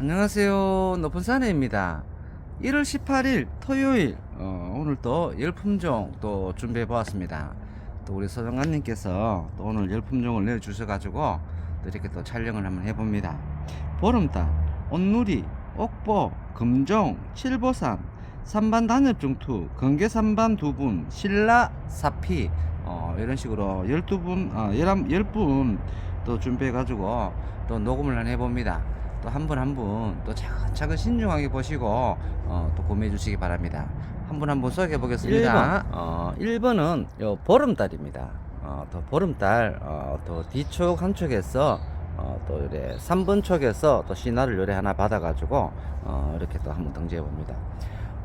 안녕하세요. 높은 사내입니다. 1월 18일 토요일 어, 오늘 또 열품종 또 준비해 보았습니다. 또 우리 서정관님께서 또 오늘 열품종을 내주셔 가지고 또 이렇게 또 촬영을 한번 해봅니다. 보름달, 온누리, 옥보, 금종, 칠보산, 삼반 단엽중투, 건개삼반 두분, 신라 사피 어, 이런 식으로 12분, 어, 11, 10분 또 준비해 가지고 또 녹음을 한번 해봅니다. 또 한 분 한 분 또 차근차근 신중하게 보시고 어, 또 구매해 주시기 바랍니다. 한 분 한 분 소개해 보겠습니다. 1번, 어, 1번은 요 보름달입니다. 어, 또 보름달 어, 또 뒤쪽 한쪽에서 어, 또 이래 3번 쪽에서 또 신화를 요래 하나 받아 가지고 어, 이렇게 또 한번 등재해 봅니다.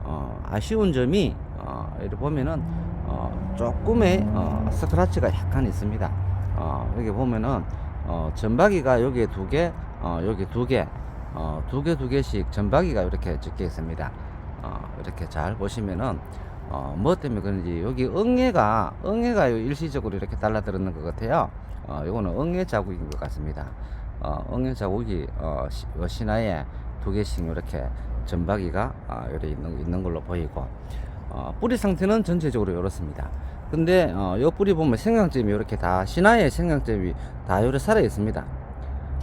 어, 아쉬운 점이 어, 이렇게 보면은 어, 조금의 어, 스크라치가 약간 있습니다. 어, 여기 보면은 어, 전박이가 여기에 두 개, 어, 여기 두 개, 어, 두 개, 두 개씩 전박이가 이렇게 적혀 있습니다. 어, 이렇게 잘 보시면은, 어, 뭐 때문에 그런지 여기 응애가, 응애가 요 일시적으로 이렇게 달라들었는 것 같아요. 어, 요거는 응애 자국인 것 같습니다. 어, 응애 자국이, 어, 시, 요 신화에 두 개씩 이렇게 전박이가, 어, 이렇게 있는, 있는 걸로 보이고, 어, 뿌리 상태는 전체적으로 이렇습니다. 근데 어, 요 뿌리 보면 생강점이 이렇게 다 신화의 생강점이 다 이렇게 살아 있습니다.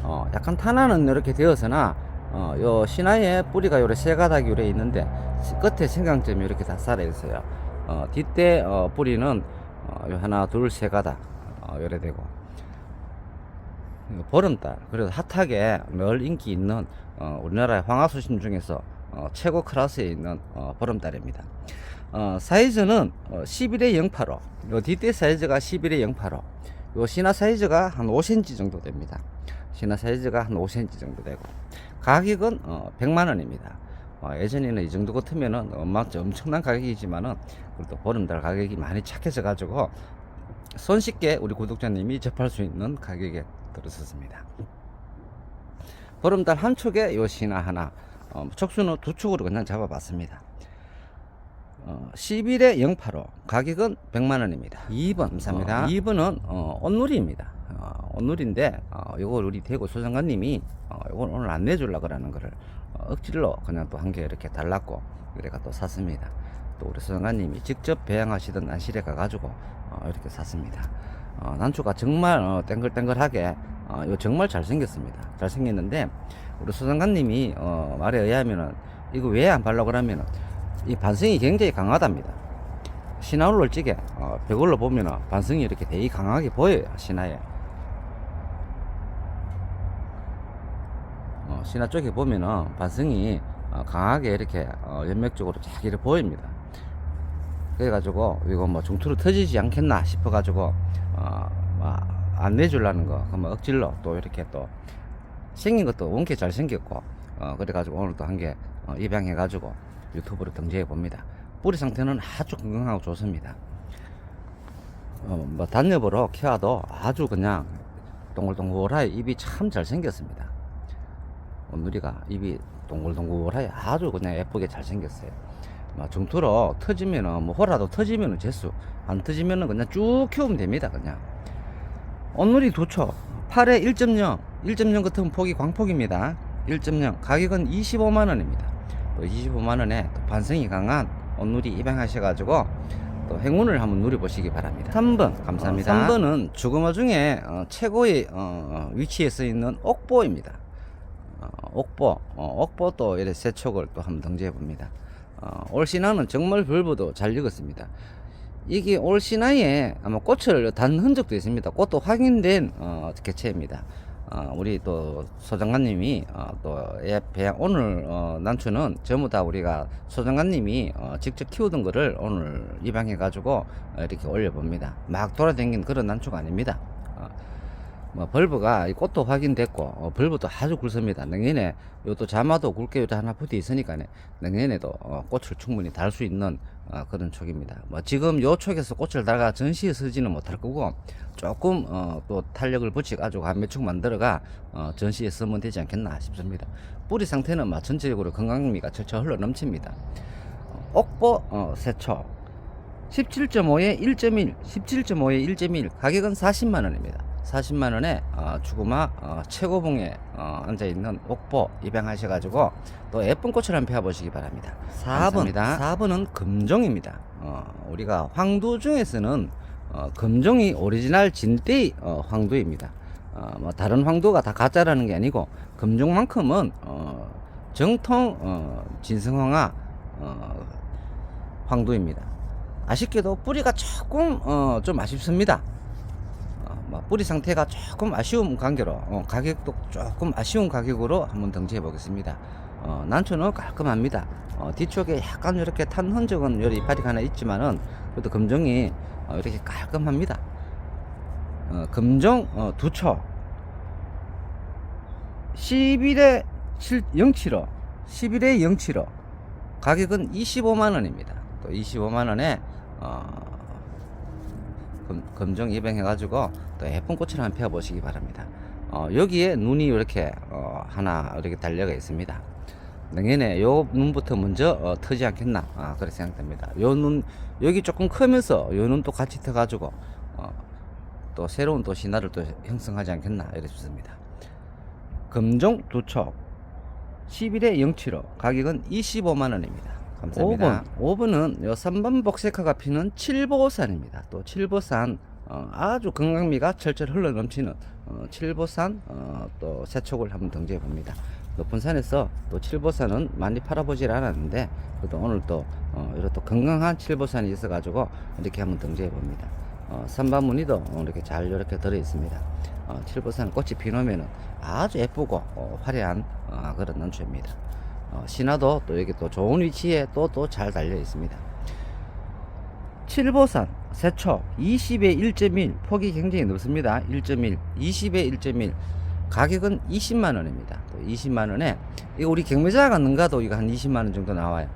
어, 약간 탄화는 이렇게 되어서나 어, 요 신화의 뿌리가 요래 세 가닥이 요래 있는데 시- 끝에 생강점이 이렇게 다 살아 있어요. 어, 뒷대 어, 뿌리는 어, 요 하나 둘 세 가닥 어, 요래 되고 보름달 그래도 핫하게 늘 인기 있는 어, 우리나라의 황화수심 중에서 어, 최고 클래스에 있는 어, 보름달입니다. 어, 사이즈는 어, 11에 085. 요 뒷대 사이즈가 11에 085. 요 신화 사이즈가 한 5cm 정도 됩니다. 신화 사이즈가 한 5cm 정도 되고 가격은 어, 100만 원입니다. 어, 예전에는 이 정도 같으면은 엄마 엄청난 가격이지만은 그래도 보름달 가격이 많이 착해져 가지고 손쉽게 우리 구독자님이 접할 수 있는 가격에 들었었습니다. 보름달 한 촉에 요 신화 하나, 어, 촉수는 두 촉으로 그냥 잡아봤습니다. 어, 11에 085 가격은 100만원입니다 2번 감사합니다 2번은 어, 온누리입니다 어, 온누리인데 어, 이걸 우리 대구 소장관님이 어, 이걸 오늘 안 내주려고 그러는 거를 어, 억지로 그냥 또 한 개 이렇게 달랐고 그래가 또 샀습니다 또 우리 소장관님이 직접 배양하시던 난실에 가가지고 어, 이렇게 샀습니다 어, 난초가 정말 어, 땡글땡글하게 어, 이거 정말 잘생겼습니다 잘생겼는데 우리 소장관님이 어, 말에 의하면은 이거 왜 안 발라고 그러면은 이 반성이 굉장히 강하답니다. 신화를 찌게 어, 벽걸로 보면은 반성이 이렇게 되게 강하게 보여요 신화에. 어, 신화 쪽에 보면은 반성이 어, 강하게 이렇게 어, 연맥적으로 쫙 이렇게 보입니다. 그래가지고 이거 뭐 중투로 터지지 않겠나 싶어가지고 어, 뭐안 내주려는 거 그러면 억질로 또 이렇게 또 생긴 것도 원체 잘 생겼고 어, 그래가지고 오늘 또 한개 어, 입양해가지고 유튜브로 등재해 봅니다. 뿌리 상태는 아주 건강하고 좋습니다. 어, 뭐 단엽으로 키워도 아주 그냥 동글동글하게 입이 참 잘 생겼습니다. 오늘이가 입이 동글동글하게 아주 그냥 예쁘게 잘 생겼어요. 뭐 중투로 터지면은 뭐 호라도 터지면은 재수 안 터지면은 그냥 쭉 키우면 됩니다. 그냥 온누리 두초 8에 1.0 1.0 같은 폭이 광폭입니다. 1.0 가격은 25만 원입니다. 또 25만 원에 또 반성이 강한 온누리 입양하셔 가지고 또 행운을 한번 누려보시기 바랍니다. 3번 감사합니다. 3번은 주거마 중에 어, 최고의 어, 위치에 서 있는 옥보입니다. 어, 옥보, 어, 옥보 또 이래 세 촉을 또 한번 등재해 봅니다. 어, 올 신화는 정말 별보도 잘 익었습니다. 이게 올 신화에 아마 꽃을 단 흔적도 있습니다. 꽃도 확인된 어, 개체입니다. 어, 우리 또 소장관님이 어, 또 예, 배양 오늘 어, 난초는 전부 다 우리가 소장관님이 어, 직접 키우던 거를 오늘 입양해 가지고 어, 이렇게 올려봅니다. 막 돌아다니는 그런 난초가 아닙니다. 어, 뭐 벌브가 이 꽃도 확인됐고 어, 벌브도 아주 굵습니다. 내년에 요또 자마도 굵게 요도 하나 붙어 있으니까 내년에도 어, 꽃을 충분히 달 수 있는 어, 그런 촉입니다. 뭐 지금 요 촉에서 꽃을 달가 전시에 서지는 못할 거고 조금 어, 또 탄력을 붙여 가지고 한 몇 촉 만들어가 어, 전시에 쓰면 되지 않겠나 싶습니다. 뿌리 상태는 막 전체적으로 건강미가 철철 흘러 넘칩니다. 어, 옥보 어, 세촉 17.5에 1.1, 17.5에 1.1 가격은 40만 원입니다. 40만 원에 어, 주구마 어, 최고봉에 어, 앉아 있는 옥보 입양하셔 가지고 또 예쁜 꽃을 한번 피워 보시기 바랍니다. 4번, 4번은 금종입니다. 어, 우리가 황두 중에서는 어, 금종이 오리지널 진떼 어, 황두입니다. 어, 뭐 다른 황두가 다 가짜라는 게 아니고 금종만큼은 어, 정통 어, 진성황화 어, 황두입니다. 아쉽게도 뿌리가 조금 어, 좀 아쉽습니다. 어, 뭐 뿌리 상태가 조금 아쉬운 관계로 어, 가격도 조금 아쉬운 가격으로 한번 등재해 보겠습니다. 어, 난초는 깔끔합니다. 어, 뒤쪽에 약간 이렇게 탄 흔적은 여기 이파리 하나 있지만은 그래도 금종이 어, 이렇게 깔끔합니다. 어, 금종 어, 두초 11에 7, 075 11에 075 가격은 25만 원입니다. 또 25만 원에 어, 금, 금정 입양해가지고 또 예쁜 꽃을 한번 펴보시기 바랍니다. 어, 여기에 눈이 이렇게 어, 하나 이렇게 달려가 있습니다. 내년에 요 눈부터 먼저 어, 트지 않겠나 아, 그렇게 생각됩니다. 요 눈 여기 조금 크면서 요 눈도 같이 터가지고 어, 또 새로운 또 신화를 또 형성하지 않겠나 이렇게 싶습니다. 금종 두촉 11에 075 가격은 25만 원입니다. 감사합니다. 5번, 5번은 요 3번 복색화가 피는 칠보산입니다. 또 칠보산 어, 아주 건강미가 철철 흘러 넘치는 어, 칠보산 어, 또 새촉을 한번 등재해 봅니다. 높은 산에서 또 칠보산은 많이 팔아보질 않았는데 그래도 오늘 또 어, 이렇게 또 건강한 칠보산이 있어가지고 이렇게 한번 등재해 봅니다. 어, 산바무늬도 이렇게 잘 이렇게 들어 있습니다. 어, 칠보산 꽃이 피놓으면 아주 예쁘고 어, 화려한 어, 그런 난초입니다. 어, 신화도 또 여기 또 좋은 위치에 또 또 잘 달려 있습니다. 칠보산 세초 20에 1.1 폭이 굉장히 넓습니다. 1.1 20에 1.1 가격은 20만 원입니다. 또 20만 원에 이거 우리 경매자가 는가도 이거 한 20만 원 정도 나와요.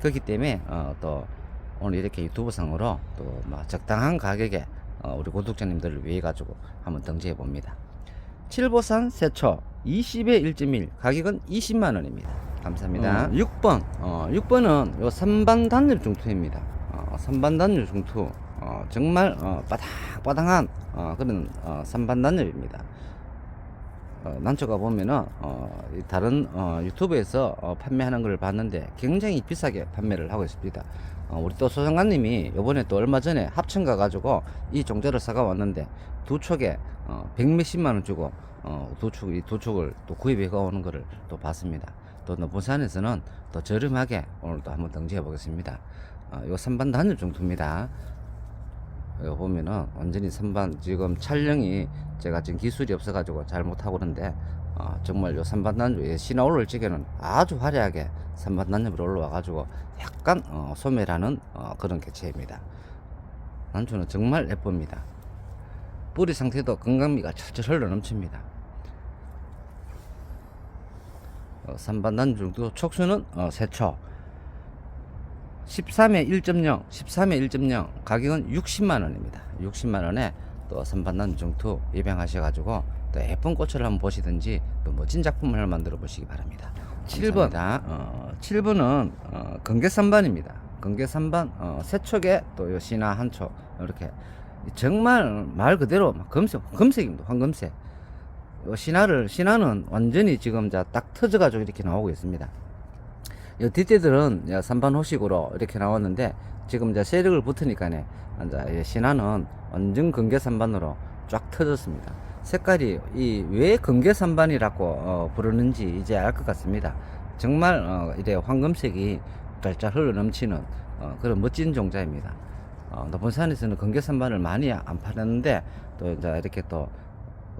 그렇기 때문에 어, 또 오늘 이렇게 유튜브 상으로 또막 적당한 가격에 어, 우리 구독자님들을 위해 가지고 한번 등재해 봅니다. 칠보산 세초 20에 1.1 가격은 20만 원입니다. 감사합니다. 6번 어, 6번은 요 선반 단열 중투입니다. 어, 선반 단열 중투 어, 정말 어, 바닥바닥한 어, 그런 어, 선반 단열입니다. 어, 난초가 보면은 어, 이 다른 어, 유튜브에서 어, 판매하는 걸 봤는데 굉장히 비싸게 판매를 하고 있습니다. 어, 우리 또 소장관님이 요번에 또 얼마 전에 합천 가가지고 이 종자를 사가 왔는데 두 촉에 어, 백 몇십만 원 주고 어, 두 촉, 이두 촉을 또 구입해 가오는 거를 또 봤습니다. 또 부산에서는 또 저렴하게 오늘 또 한번 등재해 보겠습니다. 어, 요 3반 단일 정도입니다. 이거 보면은 완전히 선반 지금 촬영이 제가 지금 기술이 없어가지고 잘 못하고 그런데 어, 정말 요 선반 난조 신화 올릴 적에는 아주 화려하게 선반 난조로 올라와가지고 약간 어, 소멸하는 어, 그런 개체입니다. 난조는 정말 예쁩니다. 뿌리 상태도 건강미가 철철 흘러 넘칩니다. 어, 선반 난조 정도 촉수는 어, 세초 13에 1.0, 13에 1.0 가격은 60만 원입니다. 60만 원에 또 선반난 중투 입양하셔 가지고 또 예쁜 꽃을 한번 보시든지 또 멋진 작품을 만들어 보시기 바랍니다. 7번, 어, 7번은 어, 건개 3반입니다. 건개 3반 어, 세촉에 또요 신화 한촉 이렇게 정말 말 그대로 막 금색, 금색입니다. 황금색. 요 신화를 신화는 완전히 지금 딱 터져가지고 이렇게 나오고 있습니다. 이 뒷대들은 산반 호식으로 이렇게 나왔는데 지금 이제 세력을 붙으니까네 이제 신화는 완전 건개 산반으로 쫙 터졌습니다. 색깔이 이왜 건개 산반이라고 어, 부르는지 이제 알 것 같습니다. 정말 어, 이래 황금색이 달짝 흘러 넘치는 어, 그런 멋진 종자입니다. 어, 높은 산에서는 건개 산반을 많이 안 파는데 또 이제 이렇게 또,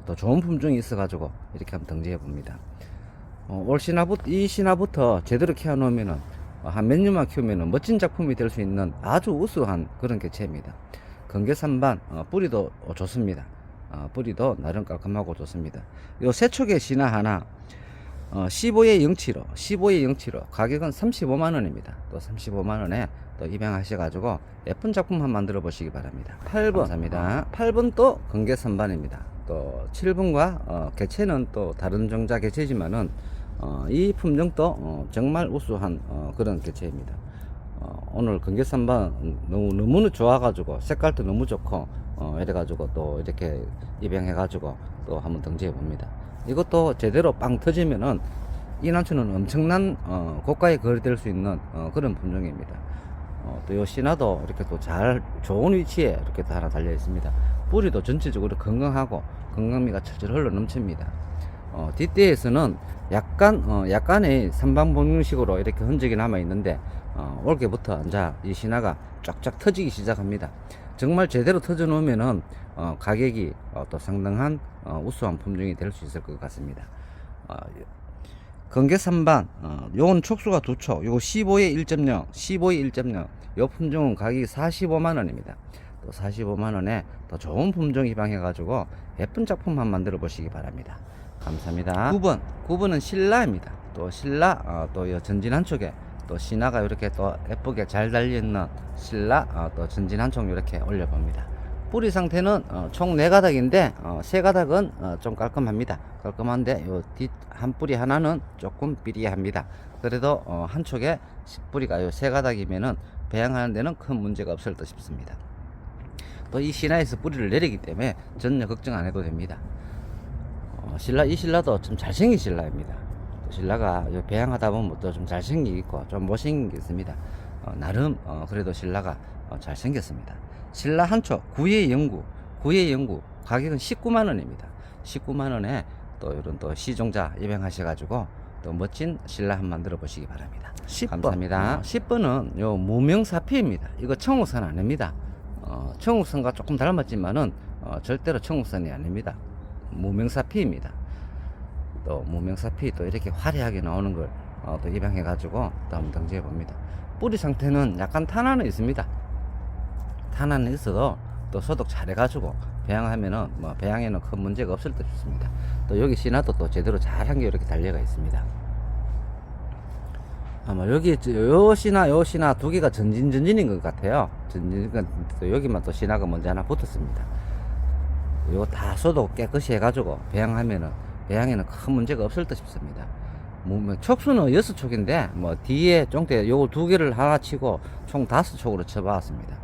또 좋은 품종이 있어가지고 이렇게 한번 등재해 봅니다. 어, 올 신화부터 이 신화부터 제대로 키워놓으면은 어, 한몇 년만 키우면은 멋진 작품이 될 수 있는 아주 우수한 그런 개체입니다. 건개산반 어, 뿌리도 어, 좋습니다. 어, 뿌리도 나름 깔끔하고 좋습니다. 요 세촉의 신화 하나 어, 15에 075, 15에 075 가격은 35만 원입니다. 또 35만 원에 또 입양하셔 가지고 예쁜 작품 한번 만들어 보시기 바랍니다. 8번 감사합니다. 8번 또 건개선반입니다. 또 7번과 어, 개체는 또 다른 종자 개체지만은 어, 이 품종도 어, 정말 우수한 어, 그런 개체입니다. 어, 오늘 건개산반 너무 너무 좋아가지고 색깔도 너무 좋고 어, 이래가지고 또 이렇게 입양해가지고 또 한번 등재해 봅니다. 이것도 제대로 빵 터지면은 이난초는 엄청난 어, 고가에 거래될 수 있는 어, 그런 품종입니다. 어, 또요 신화도 이렇게 또 잘 좋은 위치에 이렇게 또 하나 달려 있습니다. 뿌리도 전체적으로 건강하고 건강미가 철철 흘러 넘칩니다. 어, 뒷대에서는 약간 어, 약간의 삼방봉식으로 이렇게 흔적이 남아 있는데 어, 올게부터 이제 이 신화가 쫙쫙 터지기 시작합니다. 정말 제대로 터져 놓으면은 어, 가격이 어, 또 상당한 어, 우수한 품종이 될 수 있을 것 같습니다. 어, 건개 3반, 어, 요건 촉수가 두 촉, 요거 15에 1.0, 15에 1.0, 요 품종은 가격이 45만원입니다. 또 45만원에 더 좋은 품종 입양해가지고 예쁜 작품 한번 만들어 보시기 바랍니다. 감사합니다. 9번, 9번은 신라입니다. 또 신라, 어, 또요 전진 한쪽에 또 신화가 이렇게 또 예쁘게 잘 달려있는 신라, 어, 또 전진 한쪽 이렇게 올려봅니다. 뿌리 상태는 어, 총 4가닥인데 어, 3가닥은 어, 좀 깔끔합니다. 깔끔한데 요 뒷 한 뿌리 하나는 조금 비리합니다. 그래도 어, 한쪽에 뿌리가 요 3가닥이면은 배양하는 데는 큰 문제가 없을 듯 싶습니다. 또 이 신화에서 뿌리를 내리기 때문에 전혀 걱정 안 해도 됩니다. 어, 신라 이 신라도 좀 잘생긴 신라입니다. 또 신라가 요 배양하다 보면 또 좀 잘생기고 좀 못생긴 게 있습니다. 어, 나름 어, 그래도 신라가 어, 잘생겼습니다. 신라 한초 구의 연구 구의 연구 가격은 19만 원입니다. 19만 원에 또 이런 또 시종자 입양하셔 가지고 또 멋진 신라 한번 만들어 보시기 바랍니다. 10번. 감사합니다. 10번은 요 무명사피입니다. 이거 청국산 아닙니다. 어, 청국산과 조금 닮았지만은 어, 절대로 청국산이 아닙니다. 무명사피입니다. 또 무명사피 또 이렇게 화려하게 나오는 걸 어, 또 입양해 가지고 또 한번 등재해 봅니다. 뿌리 상태는 약간 탄화는 있습니다. 탄화는 있어도 또 소독 잘 해가지고 배양하면은 뭐 배양에는 큰 문제가 없을 듯 싶습니다. 또 여기 씨나도 또 제대로 잘 한 게 이렇게 달려가 있습니다. 아마 여기 저- 요 씨나 요 씨나 두 개가 전진 전진인 것 같아요. 전진 그러니까 또 여기만 또 씨나가 먼저 하나 붙었습니다. 요거 다 소독 깨끗이 해가지고 배양하면은 배양에는 큰 문제가 없을 듯 싶습니다. 뭐, 뭐 촉수는 여섯 촉인데 뭐 뒤에 쫑대 요거 두 개를 하나 치고 총 다섯 촉으로 쳐봤습니다.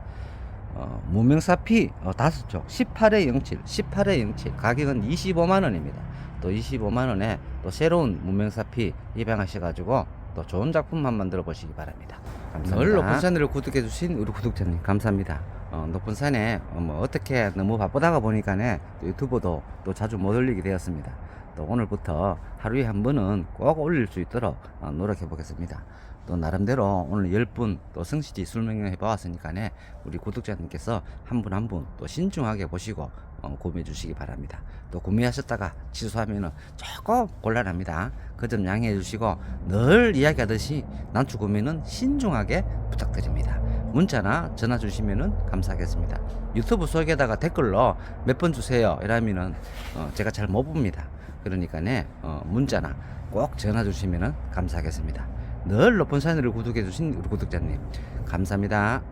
어, 무명사피 어, 다섯 촉 18에 07, 18에 07 가격은 25만 원입니다. 또 25만 원에 또 새로운 무명사피 입양하셔 가지고 또 좋은 작품만 만들어 보시기 바랍니다. 감사합니다. 늘 높은 산을 구독해 주신 우리 구독자님 감사합니다. 어, 높은 산에 어, 뭐 어떻게 너무 바쁘다가 보니까네 또 유튜브도 또 자주 못 올리게 되었습니다. 또 오늘부터 하루에 한 번은 꼭 올릴 수 있도록 어, 노력해 보겠습니다. 또 나름대로 오늘 10분 또 성실히 설명해 보았으니까네 우리 구독자님께서 한 분 한 분 또 신중하게 보시고 어, 구매해 주시기 바랍니다. 또 구매하셨다가 취소하면은 조금 곤란합니다. 그 점 양해해 주시고 늘 이야기하듯이 난투 구매는 신중하게 부탁드립니다. 문자나 전화 주시면은 감사하겠습니다. 유튜브 속에다가 댓글로 몇 번 주세요. 이러면은 어, 제가 잘 못 봅니다. 그러니까 네 어, 문자나 꼭 전화 주시면은 감사하겠습니다. 늘 높은 산을 구독해 주신 우리 구독자님 감사합니다.